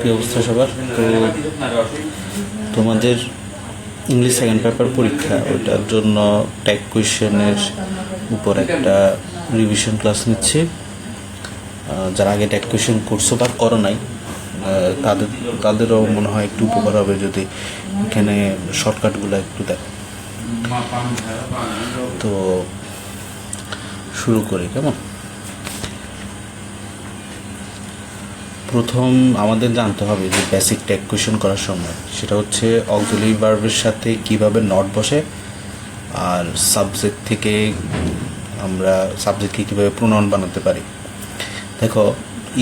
কি অবস্থা সবার? তো তোমাদের ইংলিশ সেকেন্ড পেপার পরীক্ষা, ওটার জন্য ট্যাগ কোয়েশনের উপর একটা রিভিশন ক্লাস নিচ্ছি। যারা আগে ট্যাগ কোয়েশ্চেন করছ বা করো নাই তাদের, তাদেরও মনে হয় একটু উপকার হবে যদি এখানে শর্টকাটগুলো একটু দেখো। তো শুরু করি, কেমন? প্রথম আমাদের জানতে হবে যে বেসিক ট্যাগ কোয়েশন করার সময়। সেটা হচ্ছে অক্সিলারি ভার্বের সাথে কীভাবে নট বসে, আর সাবজেক্ট থেকে আমরা সাবজেক্টকে কীভাবে প্রণয়ন বানাতে পারি। দেখো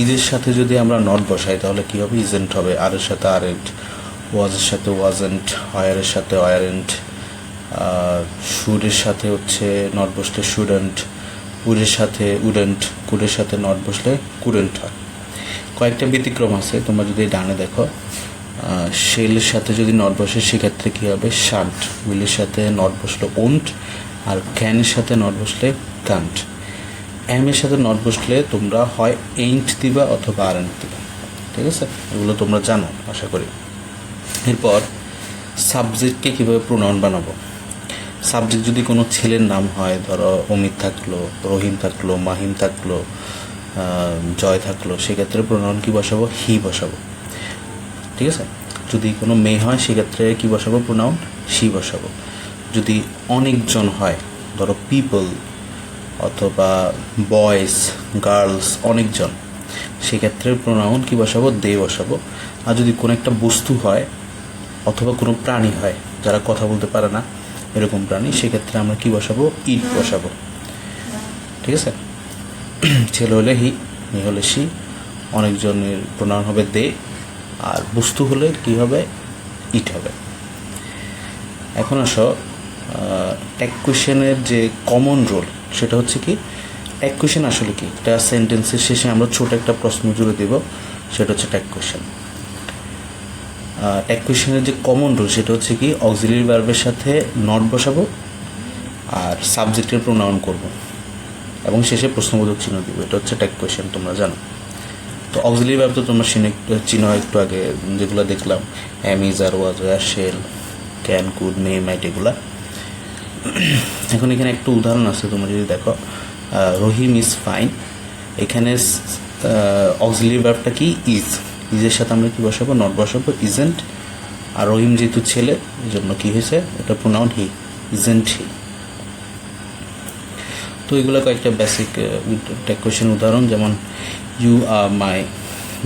ইজের সাথে যদি আমরা নট বসাই, তাহলে কী হবে? ইজেন্ট হবে। আর এর সাথে আরেন্ট ওয়াজের সাথে ওয়াজেন্ট হয়ারের সাথে ওয়ারেন্ট শুডের সাথে হচ্ছে নট বসলে শুডেন্ট উডের সাথে উডেন্ট কুডের সাথে নট বসলে কুডেন্ট হয়। কয়েকটা ব্যতিক্রম আছে, তোমরা যদি ডানে দেখো। শেলের সাথে যদি নট বসে, সেক্ষেত্রে কী হবে? শান্ট। উইলের সাথে নট বসলে ওন্ট আর ক্যানের সাথে নট বসলে কান্ট। এম এর সাথে নট বসলে তোমরা হয় এইন্ট দিবা অথবা আরেন্ট দিবা। ঠিক আছে? এগুলো তোমরা জানো, আশা করি। এরপর সাবজেক্টকে কীভাবে প্রণয়ন বানাবো? সাবজেক্ট যদি কোনো ছেলের নাম হয়, ধরো অমিত থাকল, রহিম থাকল, মাহিম থাকল জয় থাকল, সেক্ষেত্রে প্রণয়ন কি বসাবো? হি বসাবো। ঠিক আছে? যদি কোনো মেয়ে হয়, সেক্ষেত্রে কি বসাবো প্রোনাউন সি বসাবো। যদি অনেকজন হয়, ধরো পিপল অথবা বয়েজ গার্লস অনেকজন, সেক্ষেত্রে প্রোনাউন কি বসাবো? দে বসাবো। আর যদি কোনো একটা বস্তু হয় অথবা কোনো প্রাণী হয়, যারা কথা বলতে পারে না, এরকম প্রাণী, সেক্ষেত্রে আমরা কি বসাবো? ইট বসাবো। ঠিক আছে? ছেলে হলে হি, মেয়ে হলে সি অনেকজনের প্রণয়ন হবে দে, আর বস্তু হলে কি হবে? ইট হবে। এখন আসো ট্যাগ কোয়েশনের যে কমন রোল সেটা হচ্ছে কি ট্যাগ কোয়েশন আসলে কি? এটা সেন্টেন্সের শেষে আমরা ছোট একটা প্রশ্ন জুড়ে দেব, সেটা হচ্ছে ট্যাগ কোয়েশন ট্যাগ কোয়েশনের যে কমন রোল সেটা হচ্ছে কি অক্সিলারি ভার্বের সাথে নট বসাবো, আর সাবজেক্টের প্রোনাউন করব। এবং শেষে প্রশ্নবোধক চিহ্ন দিব। এটা হচ্ছে ট্যাগ কোয়েশন তোমরা জানো। তো অক্সিলারি ভার্ব তো তোমরা চিহ্ন একটু আগে যেগুলো দেখলাম am is are was are shall can could may might এগুলা। এখন এখানে একটু উদাহরণ আছে, তোমরা যদি দেখো। রহিম ইজ ফাইন এখানে অক্সিলারি ভার্বটা কি? ইজ ইজের সাথে আমরা কি বসাবো? নট বসাবো। ইজেন্ট আর রহিম যেহেতু ছেলে এই জন্য কী হয়েছে? এটা প্রোনাউন হি ইজেন্ট হি তো এগুলো কয়েকটা বেসিক কোয়েশন উদাহরণ, যেমন you are my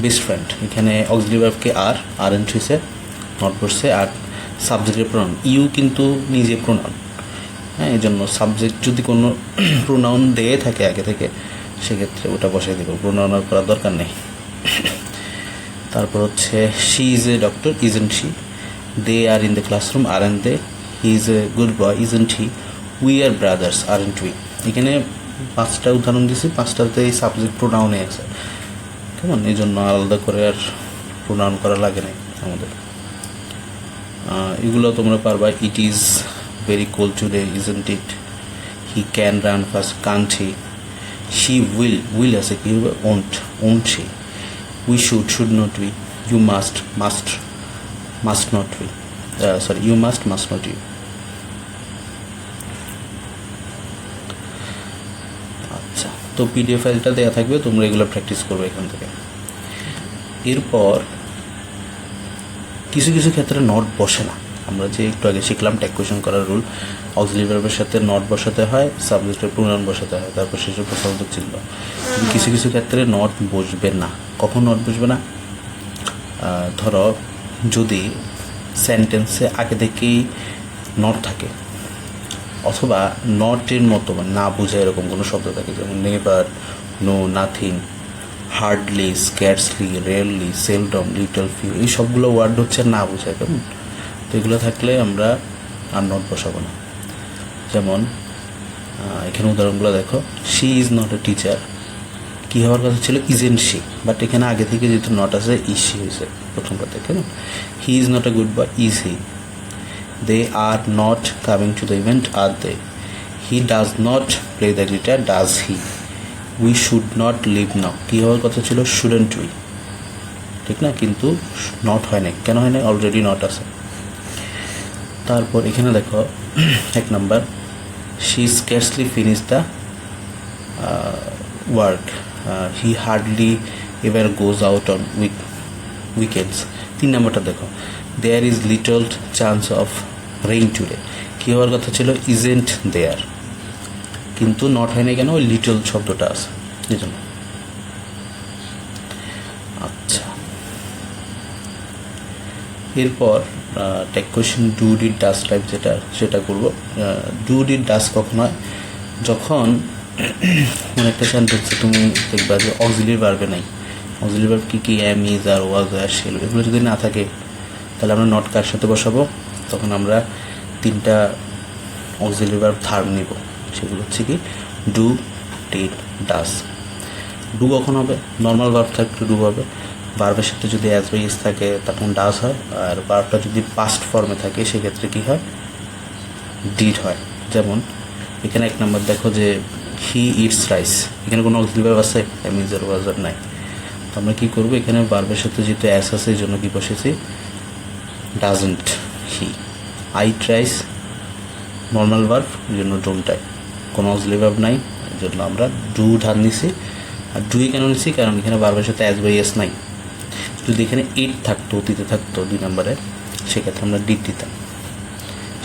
best friend এখানে অক্সিলারি ভার্বকে আর আর এন্ট হয়েছে নট বসছে আর সাবজেক্টের প্রোনাউন ইউ কিন্তু নিজে প্রোনাউন হ্যাঁ এই জন্য সাবজেক্ট যদি কোনো প্রোনাউন দিয়ে থাকে, আগে থেকে, সেক্ষেত্রে ওটা বসাই দেবো। প্রোনাউন আর করার দরকার নেই। তারপর হচ্ছে she is a doctor isn't she they are in the classroom aren't they he is a good boy isn't he we are brothers aren't we এখানে পাঁচটা উদাহরণ দিছি, পাঁচটাতে এই সাবজেক্ট প্রোনাউনে আছে। কেমন? এই জন্য আলাদা করে আর প্রোনাউন করা লাগে না আমাদের। এগুলো তোমরা পারবা। It is very cold today isn't it he can run fast can't he she will will আছে কি? হবে won't won't we should should not we you must must must not we sorry you must must not you আচ্ছা তো PDF ফাইলটা দেওয়া থাকবে, তোমরা এগুলো প্র্যাকটিস করবে এখান থেকে। এরপর কিছু কিছু ক্ষেত্রে নট বসে না। আমরা যে একটু আগে শিখলাম ট্যাগ কোয়েশন করার রুল অক্সিলারি ভার্বের সাথে নট বসাতে হয় সাবজেক্টের প্রোনাউন বসাতে হয়, তারপর শেষে চিহ্ন। কিন্তু কিছু কিছু ক্ষেত্রে নট বসবে না। কখন নট বসবে না? ধরো যদি সেন্টেন্সে আগে থেকেই নট থাকে অথবা নটের মতো মানে না বোঝা এরকম কোনো শব্দ থাকে, যেমন never no nothing hardly scarcely rarely seldom little few এই সবগুলো ওয়ার্ড হচ্ছে না বোঝায় কেমন? তো এগুলো থাকলে আমরা আর নট বসাবো না। যেমন এখানে উদাহরণগুলো দেখো she is not a teacher কী হওয়ার কথা ছিল? ইজেন শি বাট এখানে আগে থেকে যেহেতু নট আছে ইজ শি হয়েছে প্রথম কথা কেমন? He is not a good boy is he they are not coming to the event, are they? He does not play the guitar, does he? We should not live now. কি হওয়ার কথা ছিল? Shouldn't we? ঠিক না? কিন্তু not হয় নাই। কেন হয় নাই? অলরেডি নট আছে। তারপর এখানে দেখো, এক number. She scarcely finish the work he hardly ever goes out on week weekends তিন নম্বরটা দেখো। There is little chance of rain today কী হওয়ার কথা ছিল? ইজেন্ট দেয়ার কিন্তু নট হয় না কেন? ওই লিটল শব্দটা আছে। এই জন্য। আচ্ছা। এরপর tag question do did does type যেটা, সেটা করব। ডু ডিড ডাস কখন হয়? যখন মানে একটা সেন্টেন্সে তুমি দেখবা যে অক্সিলির বাড়বে নাই। অক্সিলির বার্ব কী কী? Am is are was are shall এগুলো যদি না থাকে, তাহলে আমরা নট কার সাথে বসাবো? তখন আমরা তিনটা অক্সিলির বার্ব থার্ম নিব। সেগুলো হচ্ছে কি ডু ডিড ডাস ডু কখন হবে? নর্মাল ভার্ব থাকলে ডু হবে। ভার্বের সাথে যদি অ্যাজ বাই ইস থাকে, তখন ডাস হয়। আর ভার্বটা যদি পাস্ট ফর্মে থাকে, সেক্ষেত্রে কী হয়? ডিড হয়। যেমন, এখানে এক নম্বর দেখো যে হি ইটস রাইস এখানে কোনো অক্সিলি ভার্ব আছে? অ্যামিজার ওয়াজার নাই তো আমরা কী করব? এখানে ভার্বের সাথে যেহেতু অ্যাস আছে, এই জন্য কী বসেছি? Doesn't he I tries normal verb এই জন্য ডোন্ট টাই কোনো অক্সিলি ভার্ব নাই, এই জন্য আমরা ডু ধার নিছি। আর ডুই কেন নিছি? কারণ এখানে বারবার সাথে অ্যাজ বাই এস নাই। যদি এখানে এইট থাকতো, অতীতে থাকতো দুই নম্বরে সেক্ষেত্রে আমরা ডিট দিতাম।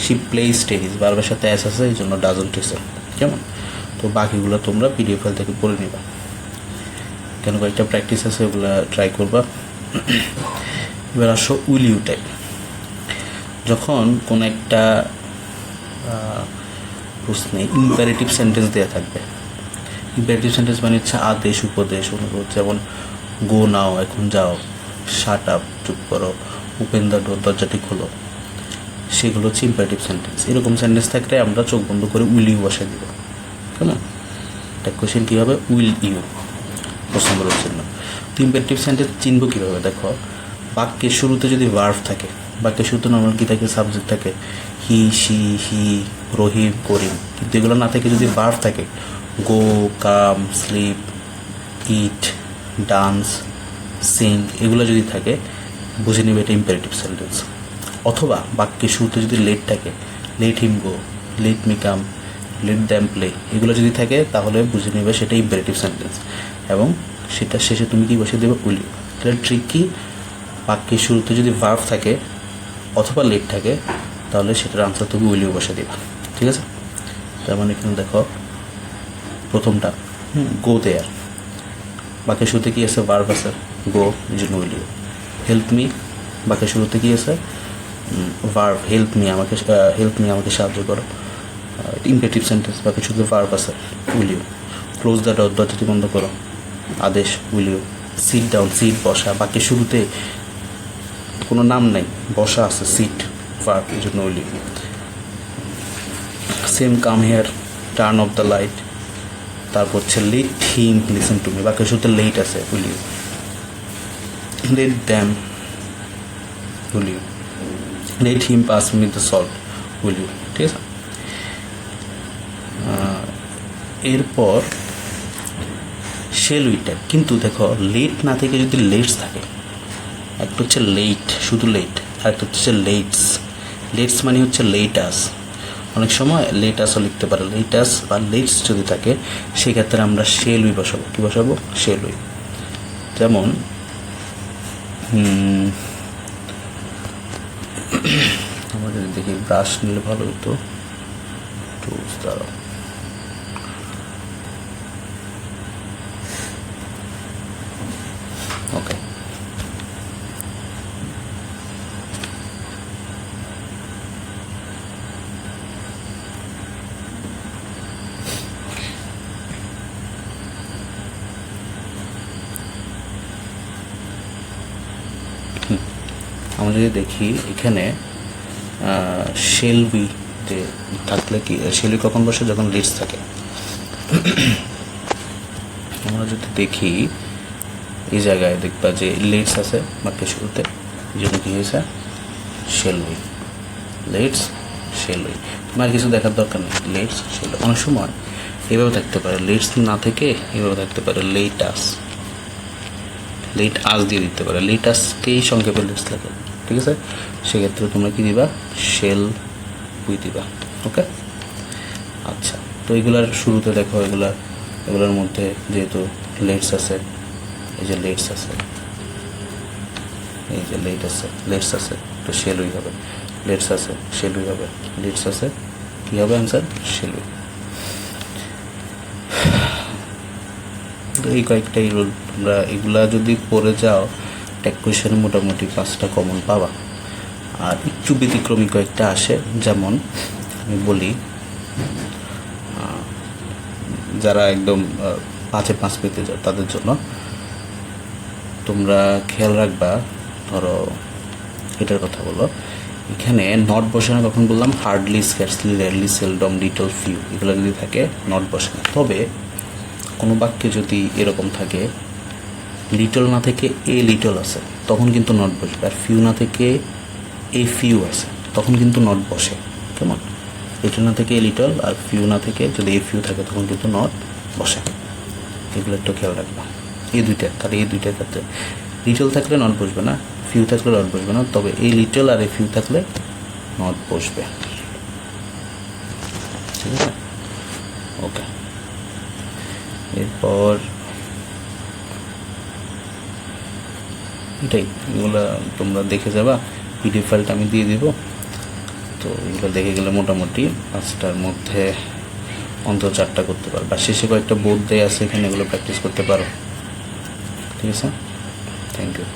শি প্লেস টেনিস বারবার সাথে অ্যাস আছে, এই জন্য ডাজন টেসে কেমন? তো বাকিগুলো তোমরা পিডিএফ ফাইল থেকে পড়ে নিবা। কেন কয়েকটা প্র্যাকটিস আছে, ওগুলো ট্রাই করবা। এবার আসো উইল ইউ টাইপ যখন কোনো একটা প্রশ্নে ইম্পারেটিভ সেন্টেন্স দেওয়া থাকবে। ইম্পারেটিভ সেন্টেন্স মানে হচ্ছে আদেশ, উপদেশ, অনুরোধ। যেমন, গো নাও, এখন যাও শার্ট আপ চুপ করো ওপেন দ্য ডোর দরজাটি খোলো। সেগুলো হচ্ছে ইম্পারেটিভ সেন্টেন্স এরকম সেন্টেন্স থাকলে আমরা চোখ বন্ধ করে উইল ইউ বসে দিব। কেমন একটা কোয়েশ্চেন কী হবে উইল ইউ প্রশ্ন নম্বরের জন্য তো ইম্পারেটিভ সেন্টেন্স চিনব কীভাবে? দেখো, বাক্যের শুরুতে যদি ভার্ভ থাকে বাক্যের শুরুতে নর্মাল কী থাকে সাবজেক্ট থাকে হি সি হি রহিম, করিম। কিন্তু এগুলো না থেকে যদি ভার্ভ থাকে go come sleep eat dance sing এগুলো যদি থাকে, বুঝে নেবে এটা ইম্পারেটিভ সেন্টেন্স অথবা বাক্যের শুরুতে যদি লেট থাকে let him go let me come let them play এগুলো যদি থাকে, তাহলে বুঝে নেবে সেটা ইম্পারেটিভ সেন্টেন্স এবং সেটা শেষে তুমি কি বসে দেবে, উইল। তাহলে ট্রিক কি বাক্যের শুরুতে যদি ভার্ভ থাকে অথবা লেট থাকে, তাহলে সেটার আনসার তুমি উইলিও বসে দেবা, ঠিক আছে? তার মানে এখানে দেখো, প্রথমটা গো দেয়ার বাক্যের শুরুতে কি আছে? ভার্ভ আছে গো এই জন্য উইলিও। হেল্প মি বাক্যের শুরুতে কি আছে? ভার্ভ হেল্প মি আমাকে হেল্প মি আমাকে সাহায্য করো। ইম্পেটিভ সেন্টেন্স বাক্যের শুরুতে ভার্ভ আছে, উইলিও। ক্লোজ দ্য ডর দরজাটি বন্ধ করো। আদেশ, উইলিও। সিট ডাউন সিট বসা। বাকি শুরুতে কোনো নাম নেই, বসা আছে সিট ভার্ব এই জন্য will you same come here turn off the light তারপর হচ্ছে let him listen to me বাক্যের শুরুতে লেট আছে will you let them will you let him pass me the salt will you ঠিক আছে? এরপর শেল উইটা কিন্তু দেখো লেট না থেকে যদি লেটস থাকে একটা হচ্ছে লেট শুধু লেট আর একটা হচ্ছে লেটস লেটস মানে হচ্ছে লেটাস অনেক সময় লেটাসও লিখতে পারে। লেটাস বা লেটস যদি থাকে সেক্ষেত্রে আমরা শেলুই বসাবো। কী বসাবো? শেলুই যেমন হুম, আমাদের দেখি ব্রাশ নিলে ভালো হতো। দ্বারা ওকে আমরা যদি দেখি এখানে শেলবি যে থাকলে কি শেলবি কখন বসে? যখন লিডস থাকে। আমরা যদি দেখি, এই জায়গায় দেখবা যে লেটস আছে বাক্যের শুরুতে জন্য কী হয়েছে? শেলবি লেটস শেলবি তোমার কিছু দেখার দরকার নেই। লেটস শেল অনেক সময় এভাবে থাকতে পারে। লেটস না থেকে এভাবে থাকতে পারে। লেটাস লেট আস দিয়ে দিতে পারে। লেট আসকেই সংক্ষেপে লেটস লাগে ঠিক আছে? সেক্ষেত্রে তোমরা কি দিবা? শেল উই দিবা ওকে আচ্ছা তো এগুলার শুরুতে দেখো, এগুলা, এগুলোর মধ্যে যেহেতু লেটস আছে, এই যে লেটস আছে, এই যে লেট আছে, লেটস আছে, তো শেলুই হবে। লেটস আছে শেলুই হবে। লেটস আছে, কী হবে অ্যান্সার শেলুই তো এই কয়েকটাই রুল তোমরা এগুলা যদি পড়ে যাও ট্যাক কোয়েশনে মোটামুটি পাঁচটা কমন পাবা আর একটু ব্যতিক্রমী কয়েকটা আসে, যেমন আমি বলি যারা একদম পাঁচে পাঁচ পেতে যাও তাদের জন্য। তোমরা খেয়াল রাখবা, ধরো, এটার কথা বলো। এখানে নট বসে কখন বললাম hardly scarcely rarely seldom little few এগুলো যদি থাকে নট বসে তবে কোনো বাক্যে যদি এরকম থাকে লিটল না থেকে এ লিটল আছে, তখন কিন্তু নট বসবে। আর ফিউ না থেকে এ ফিউ আছে, তখন কিন্তু নট বসে। কেমন? লিটল না থেকে এ লিটল আর ফিউ না থেকে যদি এ ফিউ থাকে, তখন কিন্তু নট বসে। এগুলো একটু খেয়াল রাখবা। এই দুইটা, তাহলে এই দুইটার ক্ষেত্রে লিটল থাকলে নট বসবে না ফিউ থাকলে নট বসবে না, তবে এই লিটল আর এ ফিউ থাকলে নট বসবে। ঠিক আছে? ওকে এরপর এটাই। এগুলো তোমরা দেখে যাবা পিডিএফ ফাইলটা আমি দিয়ে দিব। তো এগুলো দেখে গেলে মোটামুটি পাঁচটার মধ্যে অন্তত চারটা করতে পারো বা শেষে কয়েকটা বোর্ড দেয় আছে, এখানে এগুলো প্র্যাকটিস করতে পারো। ঠিক আছে? Thank you